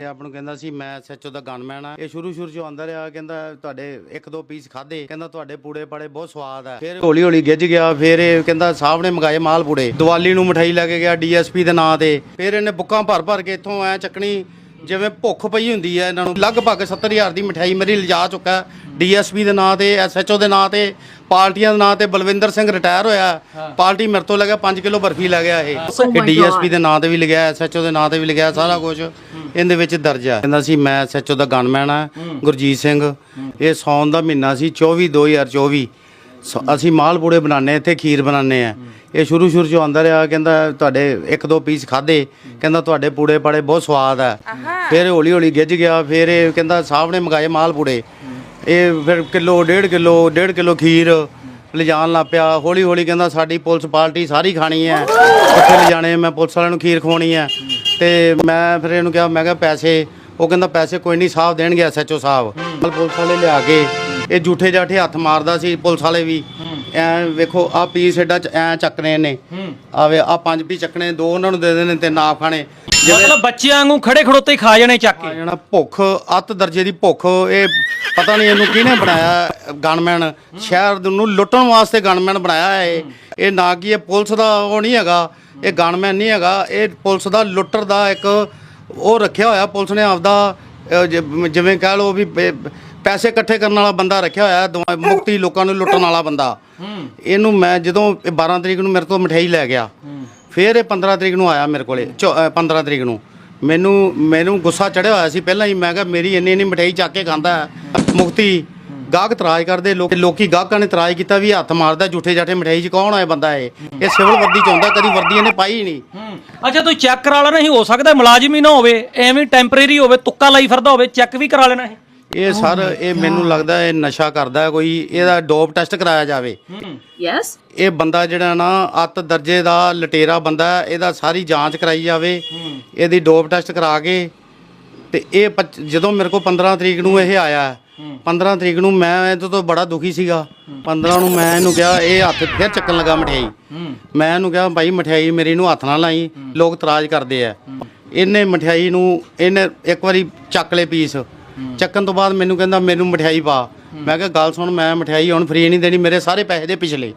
ਇਹ ਆਪ ਨੂੰ ਕਹਿੰਦਾ ਸੀ, ਮੈਂ ਸੱਚੋ ਦਾ ਗਨਮੈਨ ਆ। ਇਹ ਸ਼ੁਰੂ ਸ਼ੁਰੂ ਚ ਆਉਂਦਾ ਰਿਹਾ, ਕਹਿੰਦਾ, ਤੁਹਾਡੇ ਇੱਕ ਦੋ ਪੀਸ ਖਾਦੇ ਕਹਿੰਦਾ, ਤੁਹਾਡੇ ਪੂੜੇ ਪਾੜੇ ਬਹੁਤ ਸਵਾਦ ਆ। ਫਿਰ ਹੌਲੀ ਹੌਲੀ ਗਿੱਜ ਗਿਆ, ਫਿਰ ਇਹ ਕਹਿੰਦਾ, ਸਾਹਿਬ ਨੇ ਮੰਗਾਏ ਮਾਲ ਪੂੜੇ। ਦੀਵਾਲੀ ਨੂੰ ਮਠਾਈ ਲੈ ਕੇ ਗਿਆ ਡੀਐਸਪੀ ਦੇ ਨਾਂ ਤੇ। ਫਿਰ ਇਹਨੇ ਬੁੱਕਾਂ ਭਰ ਭਰ ਕੇ ਇੱਥੋਂ ਐ ਚੱਕਣੀ ਜਿਵੇਂ ਭੁੱਖ ਪਈ ਹੁੰਦੀ ਹੈ ਇਹਨਾਂ ਨੂੰ ਲਗਭਗ 70000 ਦੀ ਮਠਾਈ ਮੇਰੀ ਲਿਜਾ ਚੁੱਕਾ ਡੀਐਸਪੀ ਦੇ ਨਾਂ ਤੇ ਐਸਐਚਓ ਦੇ ਨਾਂ ਤੇ ਪਾਰਟੀਆਂ ਦੇ ਨਾਂ ਤੇ ਬਲਵਿੰਦਰ ਸਿੰਘ ਰਿਟਾਇਰ ਹੋਇਆ। ਪਾਰਟੀ ਮੇਰੇ ਤੋਂ ਲੈ ਗਿਆ 5 ਕਿਲੋ ਬਰਫੀ ਲੈ ਗਿਆ ਇਹ। ਡੀਐਸਪੀ ਦੇ ਨਾਂ ਤੇ ਵੀ ਲਿਖਿਆ ਐਸਐਚਓ ਦੇ ਨਾਂ ਤੇ ਵੀ ਲਿਖਿਆ ਸਾਰਾ ਕੁਝ ਇਹਦੇ ਵਿੱਚ ਦਰਜ ਆ। ਕਹਿੰਦਾ ਸੀ ਮੈਂ ਐਸਐਚਓ ਦਾ ਗਨਮੈਨ ਆ ਗੁਰਜੀਤ ਸਿੰਘ। ਇਹ ਸੌਣ ਦਾ ਮਹੀਨਾ ਸੀ 24 2024 ਸ- ਅਸੀਂ ਮਾਲ ਪੂੜੇ ਬਣਾਉਂਦੇ ਇੱਥੇ ਖੀਰ ਬਣਾਉਂਦੇ ਆ ਇਹ ਸ਼ੁਰੂ ਸ਼ੁਰੂ ਚ ਆਉਂਦਾ ਰਿਹਾ ਕਹਿੰਦਾ ਤੁਹਾਡੇ ਇੱਕ ਦੋ ਪੀਸ ਖਾਦੇ ਕਹਿੰਦਾ ਤੁਹਾਡੇ ਪੂੜੇ ਪਾੜੇ ਬਹੁਤ ਸਵਾਦ ਆ। ਫਿਰ ਹੌਲੀ ਹੌਲੀ ਗਿੱਜ ਗਿਆ ਫਿਰ ਇਹ ਕਹਿੰਦਾ ਸਾਹਿਬ ਨੇ ਮੰਗਾਏ ਮਾਲ ਪੂੜੇ। ਇਹ ਫਿਰ ਕਿਲੋ ਡੇਢ ਕਿਲੋ ਡੇਢ ਕਿਲੋ ਖੀਰ ਲਿਜਾਣ ਲੱਗ ਪਿਆ। ਹੌਲੀ ਹੌਲੀ ਕਹਿੰਦਾ ਸਾਡੀ ਪੁਲਿਸ ਪਾਰਟੀ ਸਾਰੀ ਖਾਣੀ ਹੈ। ਉੱਥੇ ਲਿਜਾਣੇ ਮੈਂ ਪੁਲਿਸ ਵਾਲਿਆਂ ਨੂੰ ਖੀਰ ਖਵਾਉਣੀ ਹੈ। ਤੇ ਮੈਂ ਫਿਰ ਇਹਨੂੰ ਕਿਹਾ ਮੈਂ ਕਿਹਾ ਪੈਸੇ ਉਹ ਕਹਿੰਦਾ ਪੈਸੇ ਕੋਈ ਨਹੀਂ ਸਾਹਿਬ ਦੇਣਗੇ ਐਸਐਚਓ ਸਾਹਿਬ। ਪੁਲਿਸ ਵਾਲੇ ਲਿਆ ਕੇ ਇਹ ਝੂਠੇ ਜਾਠੇ ਹੱਥ ਮਾਰਦਾ ਸੀ ਪੁਲਿਸ ਵਾਲੇ ਵੀ। ਐ ਵੇਖੋ ਆ ਪੀਸ ਏਡਾ ਚ- ਐ ਚੱਕਣੇ ਨੇ ਆਵੇ ਆ ਪੰਜ ਪੀ ਚੱਕਣੇ ਦੋ ਉਹਨਾਂ ਨੂੰ ਦੇ ਦੇਣੇ ਤੇ ਨਾ ਖਾਣੇ। ਮਤਲਬ ਬੱਚਿਆਂ ਵਾਂਗੂ ਖੜੇ ਖੜੋਤੇ ਹੀ ਖਾ ਜਾਣੇ ਚੱਕ ਆ ਕੇ ਜਾਣਾ ਭੁੱਖ ਅੱਤ ਦਰਜੇ ਦੀ ਭੁੱਖ ਇਹ ਪਤਾ ਨਹੀਂ ਇਹਨੂੰ ਕਿਹਨੇ ਬਣਾਇਆ ਗਨਮੈਨ। ਸ਼ਹਿਰ ਨੂੰ ਲੁੱਟਣ ਵਾਸਤੇ ਗਨਮੈਨ ਬਣਾਇਆ ਹੈ ਇਹ। ਇਹ ਨਾ ਕਿ ਇਹ ਪੁਲਿਸ ਦਾ ਉਹ ਨਹੀਂ ਹੈਗਾ ਇਹ ਗਨਮੈਨ ਨਹੀਂ ਹੈਗਾ ਇਹ ਪੁਲਿਸ ਦਾ ਲੁੱਟਰ ਦਾ ਇੱਕ ਉਹ ਰੱਖਿਆ ਹੋਇਆ ਪੁਲਿਸ ਨੇ ਆਪਦਾ ਅਹ, ਜਿ- ਜਿਵੇਂ ਕਹਿ ਲਓ ਵੀ ਪੈਸੇ ਇਕੱਠੇ ਕਰਨ ਵਾਲਾ ਬੰਦਾ ਰੱਖਿਆ ਹੋਇਆ ਦਵਾ- ਮੁਕਤੀ ਲੋਕਾਂ ਨੂੰ ਲੁੱਟਣ ਵਾਲਾ ਬੰਦਾ। ਇਹਨੂੰ ਮੈਂ ਜਦੋਂ ਇਹ 12 ਤਰੀਕ ਨੂੰ ਮੇਰੇ ਤੋਂ ਮਠਿਆਈ ਲੈ ਗਿਆ ਫਿਰ ਇਹ 15 ਤਰੀਕ ਨੂੰ ਆਇਆ ਮੇਰੇ ਕੋਲੇ ਚੌ- ਅ, 15 ਤਰੀਕ ਨੂੰ। ਮੈਨੂੰ ਮੈਨੂੰ ਗੁੱਸਾ ਚੜਿਆ ਹੋਇਆ ਸੀ ਪਹਿਲਾਂ ਹੀ ਮੈਂ ਕਿਹਾ ਮੇਰੀ ਇੰਨੀ ਇੰਨੀ ਮਠਿਆਈ ਚੱਕ ਕੇ ਖਾਂਦਾ ਹੈ। ਮੁਕਤੀ ਗਾਹਕ ਤਰਾਜ ਕਰਦੇ ਲੋਕ ਲੋਕੀ ਗਾਹਕਾਂ ਨੇ ਤਰਾਜ ਕੀਤਾ ਵੀ ਹੱਥ ਮਾਰਦਾ ਝੂਠੇ ਜਾਠੇ ਮਠਿਆਈ 'ਚ ਕੌਣ ਹੈ ਬੰਦਾ ਇਹ? ਇਹ ਸਿਵਲ ਵਰਦੀ 'ਚ ਆਉਂਦਾ ਕਦੀ ਵਰਦੀ ਇਹਨੇ ਪਾਈ ਹੀ ਨਹੀਂ। ਹੂੰ। ਅੱਛਾ ਤੂੰ ਚੈੱਕ ਕਰਾ ਲੈਣਾ ਸੀ ਹੋ ਸਕਦਾ ਮੁਲਾਜ਼ਮ ਹੀ ਨਾ ਹੋਵੇ ਐਵੇਂ ਟੈਂਪਰੇਰੀ ਹੋਵੇ ਤੁੱਕਾ ਲਾਈ ਫਿਰਦਾ ਹੋਵੇ ਚੈੱਕ ਵੀ ਕਰਾ ਲੈਣਾ ਸੀ। ਇਹ ਸਰ ਇਹ ਮੈਨੂੰ ਲੱਗਦਾ ਇਹ ਨਸ਼ਾ ਕਰਦਾ ਕੋਈ ਇਹਦਾ ਡੋਪ ਟੈਸਟ ਕਰਾਇਆ ਜਾਵੇ। Yes? ਇਹ ਬੰਦਾ ਜਿਹੜਾ ਨਾ ਅੱਤ ਦਰਜੇ ਦਾ ਲਟੇਰਾ ਬੰਦਾ ਹੈ, ਇਹਦਾ ਸਾਰੀ ਜਾਂਚ ਕਰਾਈ ਜਾਵੇ ਇਹਦੀ ਡੋਪ ਟੈਸਟ ਕਰਾ ਕੇ ਤੇ ਇਹ ਪੱਚ- ਜਦੋਂ ਮੇਰੇ ਕੋਲ 15 ਤਰੀਕ ਨੂੰ ਇਹ ਆਇਆ 15 ਤਰੀਕ ਨੂੰ ਮੈਂ ਇਹਦੇ ਤੋਂ ਬੜਾ ਦੁਖੀ ਸੀਗਾ। 15 ਨੂੰ ਮੈਂ ਇਹਨੂੰ ਕਿਹਾ ਇਹ ਹੱਥ ਫਿਰ ਚੱਕਣ ਲੱਗਾ ਮਠਿਆਈ। ਮੈਂ ਇਹਨੂੰ ਕਿਹਾ ਭਾਈ ਮਠਿਆਈ ਮੇਰੀ ਨੂੰ ਹੱਥ ਨਾ ਲਾਈ ਲੋਕ ਇਤਰਾਜ਼ ਕਰਦੇ ਆ। ਇਹਨੇ ਮਠਿਆਈ ਨੂੰ ਇਹਨੇ ਇੱਕ ਵਾਰੀ ਚੱਕ ਲਏ ਪੀਸ। ਚੱਕਣ ਤੋਂ ਬਾਅਦ ਮੈਨੂੰ ਕਹਿੰਦਾ ਮੈਨੂੰ ਮਠਿਆਈ ਪਾ। ਮੈਂ ਕਿਹਾ ਗੱਲ ਸੁਣ ਮੈਂ ਮਠਿਆਈ ਹੁਣ ਫ੍ਰੀ ਨਹੀਂ ਦੇਣੀ ਮੇਰੇ ਸਾਰੇ ਪੈਸੇ ਦੇ ਪਿਛਲੇ।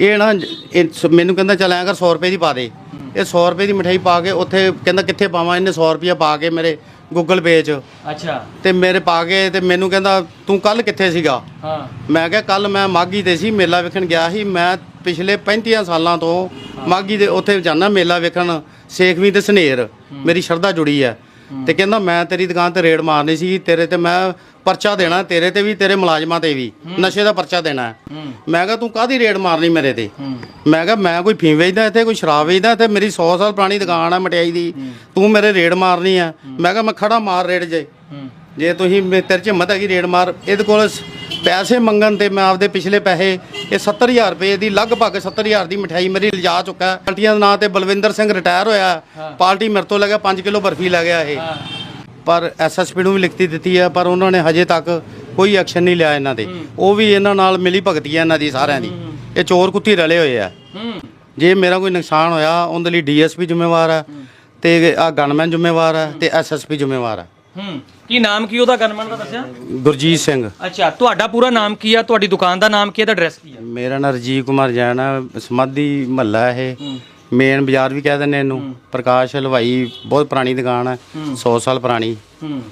ਇਹ ਨਾ ਇਹ ਸ- ਮੈਨੂੰ ਕਹਿੰਦਾ ਚੱਲ ਐਂ ਕਰ 100 ਰੁਪਏ ਦੀ ਪਾ ਦੇ। ਇਹ 100 ਰੁਪਏ ਦੀ ਮਠਿਆਈ ਪਾ ਕੇ ਉੱਥੇ ਕਹਿੰਦਾ ਕਿੱਥੇ ਪਾਵਾਂ? ਇਹਨੇ 100 ਰੁਪਏ ਪਾ ਕੇ ਮੇਰੇ ਗੂਗਲ ਪੇ 'ਚ। ਅੱਛਾ। ਤੇ ਮੇਰੇ ਪਾ ਕੇ ਤੇ ਮੈਨੂੰ ਕਹਿੰਦਾ ਤੂੰ ਕੱਲ ਕਿੱਥੇ ਸੀਗਾ? ਹਾਂ। ਮੈਂ ਕਿਹਾ ਕੱਲ ਮੈਂ ਮਾਗੀ ਤੇ ਸੀ ਮੇਲਾ ਵੇਖਣ ਗਿਆ ਸੀ। ਮੈਂ ਪਿਛਲੇ 35 ਸਾਲਾਂ ਤੋਂ ਮਾਗੀ ਦੇ ਉੱਥੇ ਜਾਣਾ ਮੇਲਾ ਵੇਖਣ ਸੇਖਵੀਂ ਤੇ ਸਨੇਰ। ਮੇਰੀ ਸ਼ਰਧਾ ਜੁੜੀ ਹੈ। ਤੇ ਕਹਿੰਦਾ ਮੈਂ ਤੇਰੀ ਦੁਕਾਨ ਤੇ ਰੇਡ ਮਾਰਨੀ ਸੀ ਤੇਰੇ ਤੇ ਮੈਂ ਪਰਚਾ ਦੇਣਾ ਤੇਰੇ ਤੇ ਵੀ ਤੇਰੇ ਮੁਲਾਜ਼ਮਾਂ ਤੇ ਵੀ। ਨਸ਼ੇ ਦਾ ਪਰਚਾ ਦੇਣਾ ਹੈ। ਮੈਂ ਕਿਹਾ ਤੂੰ ਕਾਦੀ ਰੇਡ ਮਾਰਨੀ ਮੇਰੇ ਤੇ? ਮੈਂ ਕਿਹਾ ਮੈਂ ਕੋਈ ਫੀਮ ਵੇਚਦਾ ਇੱਥੇ ਕੋਈ ਸ਼ਰਾਬ ਵੇਚਦਾ ਇੱਥੇ ਮੇਰੀ 100 ਸਾਲ ਪੁਰਾਣੀ ਦੁਕਾਨ ਆ ਮਠਿਆਈ ਦੀ। ਤੂੰ ਮੇਰੇ ਰੇਡ ਮਾਰਨੀ ਆ। ਮੈਂ ਕਿਹਾ ਮੈਂ ਖੜਾ ਮਾਰ ਰੇਡ ਜੇ। ਜੇ ਤੁਸੀਂ ਤੇਰੇ ਚ ਹਿੰਮਤ ਹੈਗੀ ਰੇਡ ਮਾਰ ਇਹਦੇ ਕੋਲ ਪੈਸੇ ਮੰਗਣ ਤੇ ਮੈਂ ਆਪਦੇ ਪਿਛਲੇ ਪੈਸੇ ਇਹ 70000 ਰੁਪਏ ਦੀ ਲਗਭਗ 70000 ਦੀ ਮਠਿਆਈ ਮੇਰੀ ਲਿਜਾ ਚੁੱਕਾ ਹੈ। ਪਾਰਟੀਆਂ ਦੇ ਨਾਂ ਤੇ ਬਲਵਿੰਦਰ ਸਿੰਘ ਰਿਟਾਇਰ ਹੋਇਆ ਪਾਰਟੀ ਮੇਰੇ ਤੋਂ ਲੈ ਗਿਆ 5 ਕਿਲੋ ਬਰਫੀ ਲੈ ਗਿਆ ਇਹ। ਪਰ ਐਸਐਸਪੀ ਨੂੰ ਵੀ ਲਿਖਤੀ ਦਿੱਤੀ ਹੈ ਪਰ ਉਹਨਾਂ ਨੇ ਹਜੇ ਤੱਕ ਕੋਈ ਐਕਸ਼ਨ ਨਹੀਂ ਲਿਆ ਇਹਨਾਂ ਤੇ ਉਹ ਵੀ ਇਹਨਾਂ ਨਾਲ ਮਿਲੀ ਭਗਤੀ ਹੈ ਇਹਨਾਂ ਦੀ ਸਾਰਿਆਂ ਦੀ। ਇਹ ਚੋਰ ਕੁੱਤੀ ਰਲੇ ਹੋਏ ਆ। ਜੇ ਮੇਰਾ ਕੋਈ ਨੁਕਸਾਨ ਹੋਇਆ ਉਹਦੇ ਲਈ ਡੀਐਸਪੀ ਜ਼ਿੰਮੇਵਾਰ ਹੈ ਤੇ ਆ ਗਨਮੈਨ ਜ਼ਿੰਮੇਵਾਰ ਹੈ ਤੇ ਐਸਐਸਪੀ ਜ਼ਿੰਮੇਵਾਰ ਹੈ। ਹੂੰ ਕੀ ਨਾਮ ਕੀ ਉਹਦਾ ਗਨਮਨ ਦਾ ਦੱਸਿਆ? ਗੁਰਜੀਤ ਸਿੰਘ। ਅੱਛਾ ਤੁਹਾਡਾ ਪੂਰਾ ਨਾਮ ਕੀ ਆ? ਤੁਹਾਡੀ ਦੁਕਾਨ ਦਾ ਨਾਮ ਕੀ ਹੈ ਤੇ ਐਡਰੈਸ ਕੀ ਆ? ਮੇਰਾ ਨਾਂ ਰਜੀਵ ਕੁਮਾਰ ਜੈਨ ਸਮਾਧੀ ਮਹੱਲਾ ਇਹ। ਮੇਨ ਬਾਜ਼ਾਰ ਵੀ ਕਹਿ ਦਿੰਦੇ ਇਹਨੂੰ। ਪ੍ਰਕਾਸ਼ ਹਲਵਾਈ ਬਹੁਤ ਪੁਰਾਣੀ ਦੁਕਾਨ ਹੈ। 100 ਸਾਲ ਪੁਰਾਣੀ। ਹੂੰ।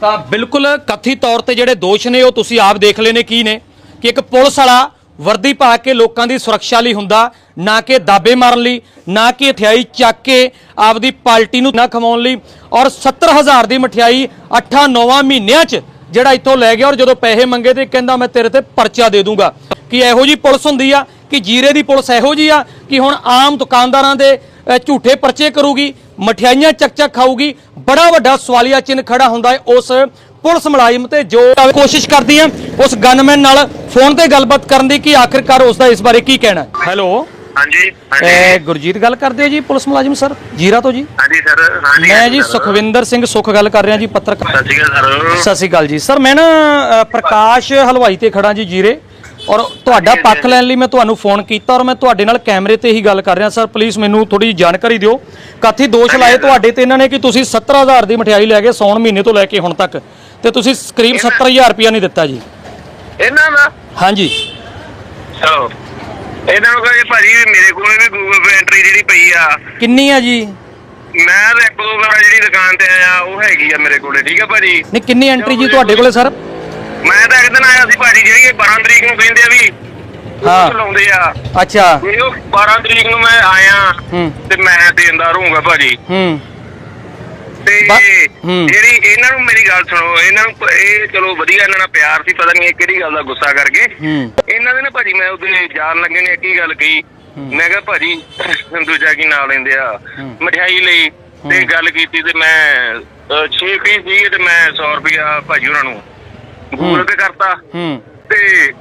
ਤਾਂ ਬਿਲਕੁਲ ਕਥਿਤ ਤੌਰ ਤੇ ਜਿਹੜੇ ਦੋਸ਼ ਨੇ ਉਹ ਤੁਸੀਂ ਆਪ ਦੇਖ ਲਏ ਨੇ ਕੀ ਨੇ ਕਿ ਇੱਕ ਪੁਲਿਸ ਵਾਲਾ ਵਰਦੀ ਪਾ ਕੇ ਲੋਕਾਂ ਦੀ ਸੁਰੱਖਿਆ ਲਈ ਹੁੰਦਾ ਨਾ ਕਿ ਦਾਬੇ ਮਾਰਨ ਲਈ, ਨਾ ਕਿ ਹਥਿਆਈ ਚੱਕ ਕੇ ਆਪਦੀ ਪਾਰਟੀ ਨੂੰ ਨਾ ਖਵਾਉਣ ਲਈ। ਔਰ 70000 ਦੀ ਮਠਿਆਈ 8-9 ਮਹੀਨਿਆਂ 'ਚ ਜਿਹੜਾ ਇੱਥੋਂ ਲੈ ਗਿਆ ਔਰ ਜਦੋਂ ਪੈਸੇ ਮੰਗੇ ਤੇ ਕਹਿੰਦਾ ਮੈਂ ਤੇਰੇ ਤੇ ਪਰਚਾ ਦੇ ਦੂੰਗਾ। ਕਿ ਇਹੋ ਜੀ ਪੁਲਿਸ ਹੁੰਦੀ ਆ, ਕਿ ਜੀਰੇ ਦੀ ਪੁਲਿਸ ਇਹੋ ਜੀ ਆ, ਕਿ ਹੁਣ ਆਮ ਦੁਕਾਨਦਾਰਾਂ ਦੇ ਝੂਠੇ ਪਰਚੇ ਕਰੂਗੀ, ਮਠਿਆਈਆਂ ਚੱਕ ਚੱਕ ਖਾਊਗੀ। ਬੜਾ ਵੱਡਾ ਸਵਾਲੀਆ ਚਿੰਨ੍ਹ ਖੜਾ ਹੁੰਦਾ ਹੈ ਉਸ ਪੁਲਿਸ ਮੁਲਾਜ਼ਮ ਤੇ ਜੋ ਕੋਸ਼ਿਸ਼ ਕਰਦੀ ਆ, ਉਸ ਗਨਮੈਨ ਨਾਲ ਫੋਨ ਤੇ ਗੱਲਬਾਤ ਕਰਨ ਦੀ ਕਿ ਆਖਿਰਕਾਰ ਉਸ ਦਾ ਇਸ ਬਾਰੇ ਕੀ ਕਹਿਣਾ ਹੈਲੋ। ਹਾਂਜੀ ਇਹ ਗੁਰਜੀਤ ਗੱਲ ਕਰਦੇ ਹੋ ਜੀ ਪੁਲਿਸ ਮੁਲਾਜ਼ਮ ਸਰ? ਜੀਰਾ ਤੋਂ ਜੀ? ਹਾਂਜੀ ਸਰ ਹਾਂਜੀ। ਮੈਂ ਜੀ। ਸੁਖਵਿੰਦਰ ਸਿੰਘ ਸੁਖ ਗੱਲ ਕਰ ਰਿਹਾ ਜੀ ਪੱਤਰਕਾਰ। ਸਤਿ ਸ਼੍ਰੀ ਅਕਾਲ ਸਰ। ਸਤਿ ਸ਼੍ਰੀ ਅਕਾਲ ਜੀ। ਸਰ ਮੈਂ ਨਾ ਅ, ਪ੍ਰਕਾਸ਼ ਹਲਵਾਈ ਤੇ ਖੜਾ ਜੀ ਜੀਰੇ। ਔਰ ਤੁਹਾਡਾ ਪੱਖ ਲੈਣ ਲਈ ਮੈਂ ਤੁਹਾਨੂੰ ਫੋਨ ਕੀਤਾ ਔਰ ਮੈਂ ਤੁਹਾਡੇ ਨਾਲ ਕੈਮਰੇ ਤੇ ਹੀ ਗੱਲ ਕਰ ਰਿਹਾ। ਸਰ ਪਲੀਜ਼ ਮੈਨੂੰ ਥੋੜੀ ਜਾਣਕਾਰੀ ਦਿਓ। ਕਥਿਤ ਦੋਸ਼ ਲਾਏ ਤੁਹਾਡੇ ਤੇ ਇਹਨਾਂ ਨੇ ਕਿ ਤੁਸੀਂ 70000 ਦੀ ਮਠਿਆਈ ਲੈ ਕੇ ਸੌਣ ਮਹੀਨੇ ਤੋਂ ਲੈ ਕੇ ਹੁਣ ਤੱਕ। ਤੇ ਤੁਸੀਂ ਕਰੀਬ 70000 ਰੁਪਇਆ ਨਹੀਂ ਦਿੱਤਾ ਜੀ। ਇਹਨਾਂ ਦਾ? ਹਾਂਜੀ। ਚਲੋ ਇਹਨਾਂ ਨੂੰ ਕਹੇ ਭਾਜੀ ਵੀ ਮੇਰੇ ਕੋਲ ਵੀ ਗੂਗਲ ਪੇ ਐਂਟਰੀ ਜਿਹੜੀ ਪਈ ਆ। ਕਿੰਨੀ ਆ ਜੀ? ਮੈਂ ਤਾਂ ਇੱਕ ਦੋ ਵਾਰ ਜਿਹੜੀ ਦੁਕਾਨ ਤੇ ਆਇਆ ਉਹ ਹੈਗੀ ਆ ਮੇਰੇ ਕੋਲੇ ਠੀਕ ਆ ਭਾਜੀ? ਨਹੀਂ ਕਿੰਨੀ ਐਂਟਰੀ ਜੀ ਤੁਹਾਡੇ ਕੋਲੇ ਸਰ? ਮੈਂ ਤਾਂ ਇੱਕ ਦਿਨ ਆਇਆ ਸੀ ਭਾਜੀ ਜਿਹੜੀ ਇਹ 12 ਤਰੀਕ ਨੂੰ ਕਹਿੰਦੇ ਆ ਵੀ ਹਾਂ। ਚਲਾਉਂਦੇ ਆ। ਅੱਛਾ। ਉਹ 12 ਤਰੀਕ ਨੂੰ ਮੈਂ ਆਇਆ ਹੂੰ। ਤੇ ਮੈਂ ਦੇਣਦਾਰ ਹੋਊਗਾ ਭਾਜੀ। ਹੂੰ। ਤੇ ਹੂੰ। ਜਿਹੜੀ ਇਹਨਾਂ ਨੂੰ ਮੇਰੀ ਗੱਲ ਸੁਣੋ ਇਹਨਾਂ ਨੂੰ ਇਹ ਚਲੋ ਵਧੀਆ ਇਹਨਾਂ ਨਾਲ ਪਿਆਰ ਸੀ ਪਤਾ ਨਹੀਂ ਇਹ ਕਿਹੜੀ ਗੱਲ ਦਾ ਗੁੱਸਾ ਕਰਕੇ। ਹੂੰ। ਇਹਨਾਂ ਦੇ ਨਾ ਭਾਜੀ ਮੈਂ ਉਹਦੇ ਜਾਣ ਲੱਗੇ ਨੇ ਕੀ ਗੱਲ ਕਹੀ। ਮੈਂ ਕਿਹਾ ਭਾਜੀ ਦੂਜਾ ਕੀ ਨਾਂ ਲੈਂਦੇ ਆ? ਮਠਿਆਈ ਲਈ ਤੇ ਗੱਲ ਕੀਤੀ ਤੇ ਮੈਂ 6 ਪੀਸ ਸੀਗੇ ਤੇ ਮੈਂ 100 ਰੁਪਇਆ ਭਾਜੀ ਉਹਨਾਂ ਨੂੰ ਗੂਗਲ ਪੇ ਕਰਤਾ। ਹੂੰ। ਤੇ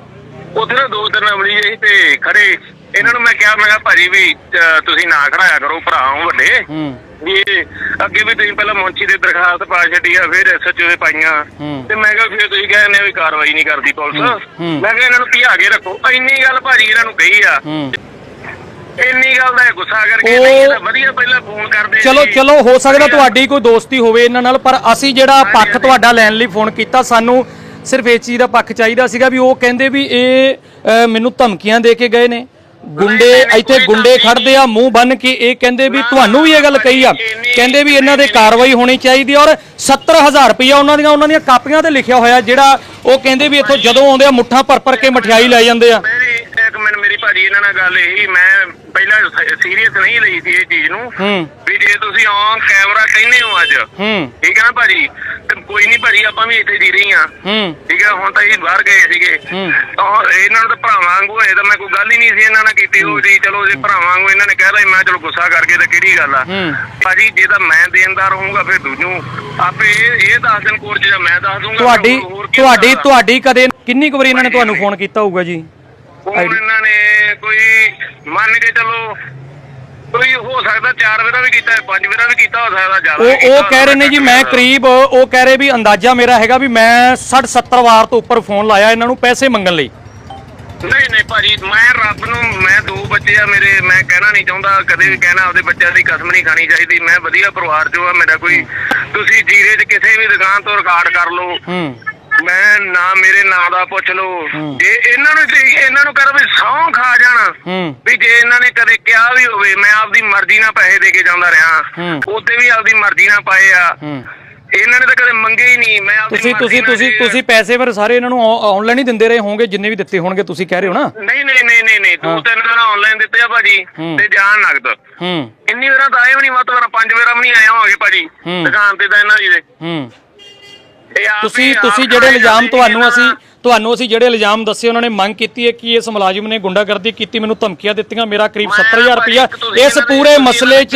ਉੱਥੇ ਨਾ ਦੋ ਤਿੰਨ ਅਮਲੀ ਜਿਹੇ ਸੀ ਤੇ ਖੜੇ। ਇਹਨਾਂ ਨੂੰ ਮੈਂ ਕਿਹਾ ਮੈਂ ਕਿਹਾ ਭਾਜੀ ਵੀ ਅਹ, ਤੁਸੀਂ ਨਾ ਖੜਾਇਆ ਕਰੋ ਭਰਾ ਹੋ ਵੱਡੇ। ਹੂੰ। ਵੀ ਇਹ ਅੱਗੇ ਵੀ ਤੁਸੀਂ ਪਹਿਲਾਂ ਮੁੰਚੀ ਦੇ ਦਰਖਾਸਤ ਪਾ ਛੱਡੀ ਆ ਫਿਰ ਐਸਐਚਓ ਦੇ ਪਾਈਆਂ। ਹੂੰ। ਤੇ ਮੈਂ ਕਿਹਾ ਫਿਰ ਤੁਸੀਂ ਕਹਿੰਦੇ ਵੀ ਕਾਰਵਾਈ ਨਹੀਂ ਕਰਦੀ ਪੁਲਿਸ। ਹੂੰ। ਮੈਂ ਕਿਹਾ ਇਹਨਾਂ ਨੂੰ ਭਜਾ ਕੇ ਰੱਖੋ। ਇੰਨੀ ਗੱਲ ਭਾਜੀ ਇਹਨਾਂ ਨੂੰ ਕਹੀ ਆ। ਹੂੰ। ਇੰਨੀ ਗੱਲ ਦਾ ਇਹ ਗੁੱਸਾ ਕਰਕੇ ਨਹੀਂ ਇਹ ਤਾਂ ਵਧੀਆ ਪਹਿਲਾਂ ਫੋਨ ਕਰਦੇ ਚਲੋ ਸੀ। ਚਲੋ ਹੋ ਸਕਦਾ ਤੁਹਾਡੀ ਕੋਈ ਦੋਸਤੀ ਹੋਵੇ ਇਹਨਾਂ ਨਾਲ ਪਰ ਅਸੀਂ ਜਿਹੜਾ ਪੱਖ ਤੁਹਾਡਾ ਲੈਣ ਲਈ ਫੋਨ ਕੀਤਾ ਸਾਨੂੰ ਸਿਰਫ ਇਹ ਚੀਜ਼ ਦਾ ਪੱਖ ਚਾਹੀਦਾ ਸੀਗਾ ਵੀ ਉਹ ਕਹਿੰਦੇ ਵੀ ਇਹ ਮੈਨੂੰ ਧਮਕੀਆਂ ਦੇ ਕੇ ਗਏ ਨੇ। ਗੁੰਡੇ, ਇੱਥੇ ਗੁੰਡੇ ਖੜਦੇ ਆ, ਮੂੰਹ ਬੰਨ ਕੇ ਇਹ ਕਹਿੰਦੇ ਵੀ ਤੁਹਾਨੂੰ ਵੀ ਇਹ ਗੱਲ ਕਹੀ ਆ। ਕਹਿੰਦੇ ਵੀ ਇਹਨਾਂ ਦੇ ਕਾਰਵਾਈ ਹੋਣੀ ਚਾਹੀਦੀ ਔਰ 70000 ਰੁਪਇਆ ਉਹਨਾਂ ਦੀਆਂ ਉਹਨਾਂ ਦੀਆਂ ਕਾਪੀਆਂ ਤੇ ਲਿਖਿਆ ਹੋਇਆ ਜਿਹੜਾ ਉਹ ਕਹਿੰਦੇ ਵੀ ਇੱਥੋਂ ਜਦੋਂ ਆਉਂਦੇ ਆ, ਮੁੱਠਾਂ ਭਰ ਭਰ ਕੇ ਮਠਿਆਈ ਲੈ ਜਾਂਦੇ ਆ। ਮੇਰੀ, ਇੱਕ ਮਿੰਟ, ਮੇਰੀ ਭਾਜੀ, ਇਹਨਾਂ ਨਾਲ ਗੱਲ ਇਹੀ, ਮੈਂ ਸੀਰੀਅਸ ਨਹੀਂ ਲਈ ਸੀ ਇਹ ਚੀਜ਼ ਨੂੰ। ਹੂੰ। ਵੀ ਜੇ ਤੁਸੀਂ ਔਨ ਕੈਮਰਾ ਕਹਿੰਦੇ ਹੋ ਅੱਜ। ਹੂੰ। ਠੀਕ ਹੈ ਨਾ ਭਾਜੀ? ਤੇ ਕੋਈ ਨਹੀਂ ਭਾਜੀ ਆਪਾਂ ਵੀ ਇੱਥੇ ਜੀ ਰਹੀ ਹੂੰ। ਠੀਕ ਹੈ ਹੁਣ ਤਾਂ ਇਹ ਬਾਹਰ ਗਏ ਸੀਗੇ। ਹੂੰ। ਤਾਂ ਹੁਣ ਇਹਨਾਂ ਨੂੰ ਤਾਂ ਭਰਾਵਾਂ ਵਾਂਗੂ ਹੋਏ ਤਾਂ ਮੈਂ ਕੋਈ ਗੱਲ ਹੀ ਨਹੀਂ ਸੀ ਇਹਨਾਂ ਨਾਲ ਕੀਤੀ। ਉਹ ਜੀ ਚਲੋ ਜੇ ਭਰਾਵਾਂ ਵਾਂਗੂ ਇਹਨਾਂ ਨੇ ਕਹਿ ਲਿਆ ਮੈਂ ਚਲੋ ਗੁੱਸਾ ਕਰਕੇ ਤਾਂ ਕਿਹੜੀ ਗੱਲ ਆ। ਹੂੰ। ਭਾਜੀ ਜੇ ਤਾਂ ਮੈਂ ਦੇਣਦਾਰ ਹੋਊਗਾ ਫਿਰ ਦੂਜੂ। ਆਪੇ ਇਹ ਇਹ ਦੱਸ ਦਿਨ ਕੋਰਟ 'ਚ ਜਾਂ ਮੈਂ ਦੱਸ ਦੂੰਗਾ ਤੁਹਾਡੀ ਹੋਰ- ਹੋਰ ਕੀ ਤੁਹਾਡੀ? ਤੁਹਾਡੀ ਕਦੇ ਕਿੰਨੀ ਕੁ ਵਾਰੀ ਇਹਨਾਂ ਨੇ ਤੁਹਾਨੂੰ ਫੋਨ ਕੀਤਾ ਹੋਊਗਾ ਜੀ? ਹੁਣ ਇਹਨਾਂ ਨੇ ਕੋਈ ਮੰਨ ਕੇ ਚਲੋ ਕੋਈ ਹੋ ਸਕਦਾ ਚਾਰ ਵਾਰਾ ਵੀ ਕੀਤਾ ਪੰਜ ਵਾਰਾ ਵੀ ਕੀਤਾ ਹੋ ਸਕਦਾ ਜ਼ਿਆਦਾ ਉਹ ਉਹ ਕਹਿ ਰਹੇ ਨੇ ਜੀ। ਮੈਂ ਕਰੀਬ ਉਹ ਕਹਿ ਰਹੇ ਵੀ ਅੰਦਾਜ਼ਾ ਮੇਰਾ ਹੈਗਾ ਵੀ ਮੈਂ 60 70 ਵਾਰ ਤੋਂ ਉੱਪਰ ਫੋਨ ਲਾਇਆ ਇਹਨਾਂ ਨੂੰ ਪੈਸੇ ਮੰਗਣ ਲਈ। ਨਹੀਂ ਨਹੀਂ ਭਾਜੀ ਮੈਂ ਰੱਬ ਨੂੰ ਮੈਂ ਦੋ ਬੱਚੇ ਆ ਮੇਰੇ ਮੈਂ ਕਹਿਣਾ ਨਹੀਂ ਚਾਹੁੰਦਾ ਕਦੇ ਵੀ ਕਹਿਣਾ ਆਪਦੇ ਬੱਚਿਆਂ ਦੀ ਕਸਮ ਨਹੀਂ ਖਾਣੀ ਚਾਹੀਦੀ ਮੈਂ ਵਧੀਆ ਪਰਿਵਾਰ ਚੋਂ ਆ ਮੇਰਾ ਕੋਈ ਤੁਸੀਂ ਜੀਰੇ 'ਚ ਕਿਸੇ ਵੀ ਦੁਕਾਨ ਤੋਂ ਰਿਕਾਰਡ ਕਰ ਲਓ। ਹੂੰ। ਮੈਂ ਨਾ ਮੇਰੇ ਨਾਂ ਦਾ ਪੁੱਛ ਲਓ ਜੇ ਇਹਨਾਂ ਨੂੰ ਜੇ ਇਹਨਾਂ ਨੂੰ ਕਰ ਵੀ ਸੌਂ ਖਾ ਜਾਣ। ਹੂੰ। ਵੀ ਜੇ ਇਹਨਾਂ ਨੇ ਕਦੇ ਕਿਹਾ ਵੀ ਹੋਵੇ ਮੈਂ ਆਪਦੀ ਮਰਜ਼ੀ ਨਾਲ ਪੈਸੇ ਦੇ ਕੇ ਜਾਂਦਾ ਰਿਹਾ। ਹੂੰ। ਵੀ ਆਪਦੀ ਮਰਜ਼ੀ ਨਾਲ ਪਾਏ ਆ। ਹੂੰ। ਇਹਨਾਂ ਨੇ ਤਾਂ ਕਦੇ ਮੰਗੇ ਹੀ ਨਹੀਂ। ਮੈਂ ਆਪਦੀ ਤੁਸੀਂ ਮਰਜ਼ੀ ਤੁਸੀਂ ਨਾਲ ਤੁਸੀਂ ਜੇ- ਤੁਸੀਂ ਪੈਸੇ ਫਿਰ ਸਾਰੇ ਇਹਨਾਂ ਨੂੰ ਆਨਲਾਈਨ ਹੀ ਦਿੰਦੇ ਰਹੇ ਹੋਵੋਗੇ ਜਿੰਨੇ ਵੀ ਦਿੱਤੇ ਹੋਣਗੇ ਤੁਸੀਂ ਕਹਿ ਰਹੇ ਹੋ ਨਾ? ਨਹੀਂ ਨਹੀਂ ਨਹੀਂ ਨਹੀਂ ਨਹੀਂ। ਹਾਂ। ਦੋ ਤਿੰਨ ਦਿਨ ਆਨਲਾਈਨ ਦਿੱਤੇ ਆ ਭਾਜੀ ਹੂੰ। ਤੇ ਜਾਨ ਨਗਦ ਹੂੰ। ਇੰਨੀ ਵਾਰਾਂ ਤਾਂ ਆਏ ਵੀ ਨਹੀਂ ਵੱਧ ਤੋਂ ਵੱਧ ਪੰਜ ਵਾਰਾਂ ਵੀ ਨਹੀਂ ਆਏ ਹੋਣਗੇ ਭਾਜੀ। ਹੂੰ। ਦੁਕਾਨ ਤੇ ਤਾਂ ਇਹਨਾਂ ਦੀ ਦੇ। ਹੂੰ। ਤੁਸੀਂ ਤੁਸੀਂ ਜਿਹੜੇ ਇਲਜ਼ਾਮ ਤੁਹਾਨੂੰ ਅਸੀਂ। ਤੁਹਾਨੂੰ ਅਸੀਂ ਜਿਹੜੇ ਇਲਜ਼ਾਮ ਦੱਸੇ ਉਹਨਾਂ ਨੇ ਮੰਗ ਕੀਤੀ ਹੈ ਕਿ ਇਸ ਮੁਲਾਜ਼ਮ ਨੇ ਗੁੰਡਾਗਰਦੀ ਕੀਤੀ ਮੈਨੂੰ ਧਮਕੀਆਂ ਦਿੱਤੀਆਂ ਮੇਰਾ ਕਰੀਬ ਮੈਂ 70000 ਰੁਪਇਆ ਇਸ ਪੂਰੇ ਮਸਲੇ 'ਚ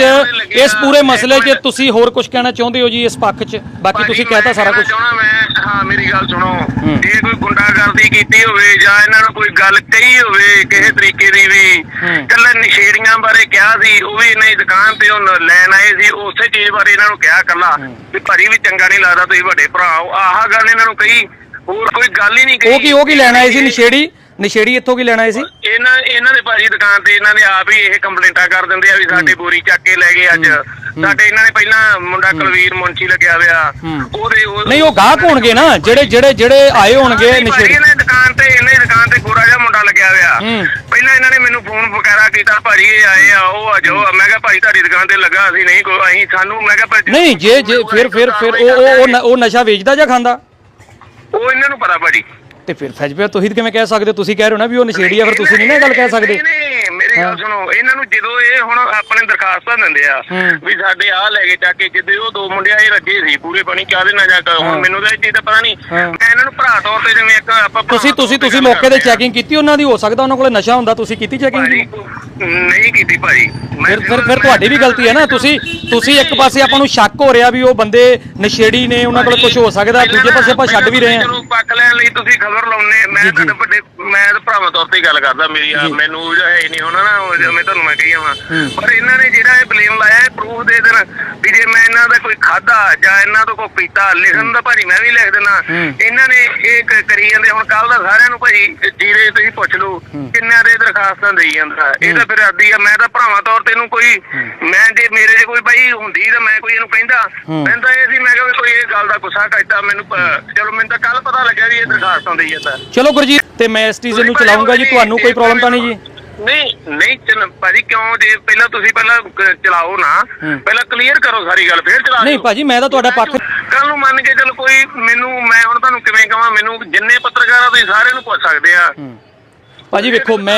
ਇਸ ਪੂਰੇ ਮਸਲੇ 'ਚ ਤੁਸੀਂ ਹੋਰ ਕੁਝ ਕਹਿਣਾ ਚਾਹੁੰਦੇ ਹੋ ਜੀ ਇਸ ਪੱਖ 'ਚ? ਬਾਕੀ ਤੁਸੀਂ ਕਹਿਤਾ ਸਾਰਾ ਕੁਝ ਹਾਂ ਮੇਰੀ ਗੱਲ ਸੁਣੋ। ਜੇ ਕੋਈ ਗੁੰਡਾਗਰਦੀ ਕੀਤੀ ਹੋਵੇ ਜਾਂ ਇਹਨਾਂ ਨੂੰ ਕੋਈ ਗੱਲ ਕਹੀ ਹੋਵੇ ਕਿਸੇ ਤਰੀਕੇ ਦੀ ਵੀ। ਕੱਲੇ ਨਸ਼ੇੜੀਆਂ ਬਾਰੇ ਕਿਹਾ ਸੀ ਉਹ ਵੀ ਇਹਨਾਂ ਦੀ ਦੁਕਾਨ ਤੇ ਉਹ ਲੈਣ ਆਏ ਸੀ ਉਸੇ ਚੀਜ਼ ਬਾਰੇ ਇਹਨਾਂ ਨੂੰ ਕਿਹਾ ਕੱਲਾ ਵੀ ਭਾਜੀ ਵੀ ਚੰਗਾ ਨਹੀਂ ਲੱਗਦਾ ਤੁਸੀਂ ਵੱਡੇ ਭਰਾ ਆਹ ਗੱਲ ਇਹਨਾਂ ਨੂੰ ਕਹੀ ਹੋਰ ਕੋਈ ਗੱਲ ਹੀ ਨਹੀਂ ਕਹੀ। ਉਹ ਕੀ ਉਹ ਕੀ ਲੈਣ ਆਏ ਸੀ? ਨਸ਼ੇੜੀ? ਨਸ਼ੇੜੀ ਇੱਥੋਂ ਕੀ ਲੈਣ ਆਏ ਸੀ? ਇਹਨਾਂ ਇਹਨਾਂ ਦੇ ਭਾਜੀ ਦੁਕਾਨ ਤੇ ਇਹਨਾਂ ਦੇ ਆਪ ਹੀ ਇਹ ਕੰਪਲੇਂਟਾਂ ਕਰ ਦਿੰਦੇ ਆ ਵੀ ਸਾਡੇ ਬੋਰੀ ਚੱਕ ਕੇ ਲੈ ਗਏ ਅੱਜ। ਸਾਡੇ ਇਹਨਾਂ ਨੇ ਪਹਿਲਾਂ ਮੁੰਡਾ ਕੁਲਵੀਰ ਮੁੰਚੀ ਲੱਗਿਆ ਹੋਇਆ। ਉਹਦੇ ਉਹ- ਨਹੀਂ ਉਹ ਗਾਹਕ ਹੋਣਗੇ ਨਾ। ਜਿਹੜੇ ਜਿਹੜੇ ਜਿਹੜੇ ਆਏ ਹੋਣਗੇ ਨਸ਼ੇੜੀ। ਇਹਨਾਂ ਦੀ ਦੁਕਾਨ ਤੇ ਇਹਨਾਂ ਦੀ ਦੁਕਾਨ ਤੇ ਗੋਰਾ ਜਿਹਾ ਮੁੰਡਾ ਲੱਗਿਆ ਹੋਇਆ। ਪਹਿਲਾਂ ਇਹਨਾਂ ਨੇ ਮੈਨੂੰ ਫੋਨ ਵਗੈਰਾ ਕੀਤਾ ਭਾਜੀ ਇਹ ਆਏ ਆ ਉਹ ਆ ਜੋ ਆ। ਮੈਂ ਕਿਹਾ ਭਾਜੀ ਤੁਹਾਡੀ ਦੁਕਾਨ ਤੇ ਲੱਗਾ। ਅਸੀਂ ਨਹੀਂ ਕੋਈ ਅਸੀਂ ਸਾਨੂੰ ਮੈਂ ਕਿਹਾ ਨਹੀਂ ਜੇ ਜੇ ਫਿਰ ਫਿਰ ਫਿਰ ਉਹ ਉਹ- ਨ- ਉਹ ਨਸ਼ਾ ਵੇਚਦਾ ਜਾਂ ਖਾਂਦਾ? ਉਹ ਇਹਨਾਂ ਨੂੰ ਪਤਾ ਭਾਜੀ। ਤੇ ਫਿਰ ਫੈਜ ਪਿਆ ਤੁਸੀਂ ਕਿਵੇਂ ਕਹਿ ਸਕਦੇ ਹੋ? ਤੁਸੀਂ ਕਹਿ ਰਹੇ ਹੋ ਨਾ ਵੀ ਉਹ ਨਸ਼ੇੜੀ ਆ ਫਿਰ ਤੁਸੀਂ ਨਹੀਂ ਨਾ ਇਹ ਗੱਲ ਕਹਿ ਸਕਦੇ। ਨਹੀਂ ਨਹੀਂ ਮੇਰੀ ਗੱਲ ਸੁਣੋ ਇਹਨਾਂ ਨੂੰ ਜਦੋਂ ਇਹ ਹੁਣ ਆਪਣੇ ਦਰਖਾਸਤਾਂ ਦਿੰਦੇ ਆ ਹੂੰ। ਵੀ ਸਾਡੇ ਆਹ ਲੈ ਕੇ ਚੱਕ ਕੇ ਜਿੱਦੇ ਉਹ ਦੋ ਮੁੰਡੇ ਆਏ ਰੱਜੇ ਸੀ ਪੂਰੇ ਪਾਣੀ ਚਾਹ ਦੇ ਨਾ ਜਾ ਕੇ ਹੁਣ ਮੈਨੂੰ ਤਾਂ ਇਹ ਚੀਜ਼ ਦਾ ਪਤਾ ਨਹੀਂ। ਹਾਂ। ਮੈਂ ਇਹਨਾਂ ਨੂੰ ਭਰਾ ਤੌਰ ਤੇ ਜਿਵੇਂ ਇੱਕ ਆਪਾਂ ਭਰਾ ਤੁਸੀਂ ਤੌਰ ਤੁਸੀਂ ਤੇ ਤੁਸੀਂ ਗੱਲ ਮੌਕੇ ਤੇ ਕਰਦੇ ਆ। ਚੈਕਿੰਗ ਕੀਤੀ ਉਹਨਾਂ ਦੀ? ਹੋ ਸਕਦਾ ਉਹਨਾਂ ਕੋਲੇ ਨਸ਼ਾ ਹੁੰਦਾ ਤੁਸੀਂ ਕੀਤੀ ਚੈਕਿੰਗ ਭਾਜੀ, ਨਹੀਂ ਕੀਤੀ ਮੈਂ ਫਿਰ ਫਿਰ ਫਿਰ ਤੁਹਾਡੀ ਵੀ ਗਲਤੀ ਹੈ ਨਾ। ਤੁਸੀਂ ਤੁਸੀਂ ਇੱਕ ਪਾਸੇ ਆਪਾਂ ਨੂੰ ਸ਼ੱਕ ਹੋ ਰਿਹਾ ਵੀ ਉਹ ਬੰਦੇ ਨਸ਼ੇੜੀ ਨੇ ਉਹਨਾਂ ਕੋਲ ਕੁਝ ਹੋ ਸਕਦਾ ਦੂਜੇ ਪਾਸੇ ਆਪਾਂ ਛੱਡ ਵੀ ਰਹੇ ਹਾਂ। ਚਲੋ ਪੱਕ ਲੈਣ ਲਈ ਤੁਸੀਂ ਖਬਰ ਲਾਉਨੇ ਮੈਂ ਤੁਹਾਡੇ ਵੱਡੇ ਮੈਂ ਤਾਂ ਭਰਾਵਾਂ ਤੌਰ ਤੇ ਹੀ ਗੱਲ ਕਰਦਾ ਮੇਰੀ ਮੈਨੂੰ ਹੈ ਨਹੀਂ ਹੋਣਾ ਨਾ ਜਿਵੇਂ ਤੁਹਾਨੂੰ ਮੈਂ ਕਹੀ ਜਾਵਾਂ। ਪਰ ਇਹਨਾਂ ਨੇ ਜਿਹੜਾ ਇਹ ਬਲੇਮ ਲਾਇਆ ਇਹ ਪ੍ਰੂਫ ਦੇ ਦੇਣ ਵੀ ਜੇ ਮੈਂ ਇਹਨਾਂ ਦਾ ਕੋਈ ਖਾਦਾ ਜਾਂ ਇਹਨਾਂ ਤੋਂ ਕੋਈ ਪੀਤਾ ਲਿਖਣ ਦਾ ਭਾਜੀ ਮੈਂ ਵੀ ਲਿਖ ਦੇਣਾ ਇਹਨਾਂ ਨੇ ਇਹ ਕਰੀ ਜਾਂਦੇ ਹੁਣ ਕੱਲ ਦਾ ਸਾਰਿਆਂ ਨੂੰ ਭਾਜੀ ਜੀਰੇ ਤੁਸੀਂ ਪੁੱਛ ਲਓ ਕਿੰਨਿਆਂ ਦੇ ਦਰਖਾਸਤਾਂ ਦੇਈ ਜਾਂਦਾ। ਇਹ ਤਾਂ ਫਿਰ ਆਦੀ ਆ ਮੈਂ ਤਾਂ ਭਰਾਵਾਂ ਤੌਰ ਤੇ ਇਹਨੂੰ ਕੋਈ ਮੈਂ ਜੇ ਮੇਰੇ ਜੇ ਕੋਈ ਭਾਈ ਹੁੰਦੀ ਤਾਂ ਮੈਂ ਕੋਈ ਇਹਨੂੰ ਕਹਿੰਦਾ। ਮੈਂ ਤਾਂ ਇਹ ਸੀ ਮੈਂ ਕਿਹਾ ਵੀ ਕੋਈ ਇਹ ਗੱਲ ਦਾ ਗੁੱਸਾ ਕਰਤਾ ਮੈਨੂੰ ਪ- ਚਲੋ ਮੈਨੂੰ ਤਾਂ ਕੱਲ ਪਤਾ ਲੱਗਿਆ ਵੀ ਇਹ ਦਰਖਾਸਤਾਂ ਦੇਈ ਜਾਂਦਾ ਚਲੋ ਗੁਰਜੀਤ ਤੇ ਮੈਂ ਇਸ ਟੀਜ਼ੇ ਨੂੰ ਚਲਾਉਂਗਾ ਜੀ ਤੁਹਾਨੂੰ ਕੋਈ ਪ੍ਰੋਬਲਮ ਤਾਂ ਨਹੀਂ ਜੀ? ਨਹੀਂ ਨਹੀਂ ਚਲ ਭਾਜੀ ਕਿਉਂ ਜੇ ਪਹਿਲਾਂ ਤੁਸੀਂ ਪਹਿਲਾਂ ਕ- ਚਲਾਓ ਨਾ ਪਹਿਲਾਂ ਕਲੀਅਰ ਕਰੋ ਸਾਰੀ ਗੱਲ ਫਿਰ ਚਲਾ ਨਹੀਂ ਭਾਜੀ ਮੈਂ ਤਾਂ ਤੁਹਾਡਾ ਪੱਖ ਕੱਲ ਨੂੰ ਮੰਨ ਕੇ ਚਲ ਕੋਈ ਮੈਨੂੰ ਮੈਂ ਹੁਣ ਤੁਹਾਨੂੰ ਕਿਵੇਂ ਕਹਾਂ ਮੈਨੂੰ ਜਿੰਨੇ ਪੱਤਰਕਾਰ ਆ ਤੁਸੀਂ ਸਾਰਿਆਂ ਨੂੰ ਪੁੱਛ ਸਕਦੇ ਆ। ਭਾਜੀ ਵੇਖੋ ਮੈਂ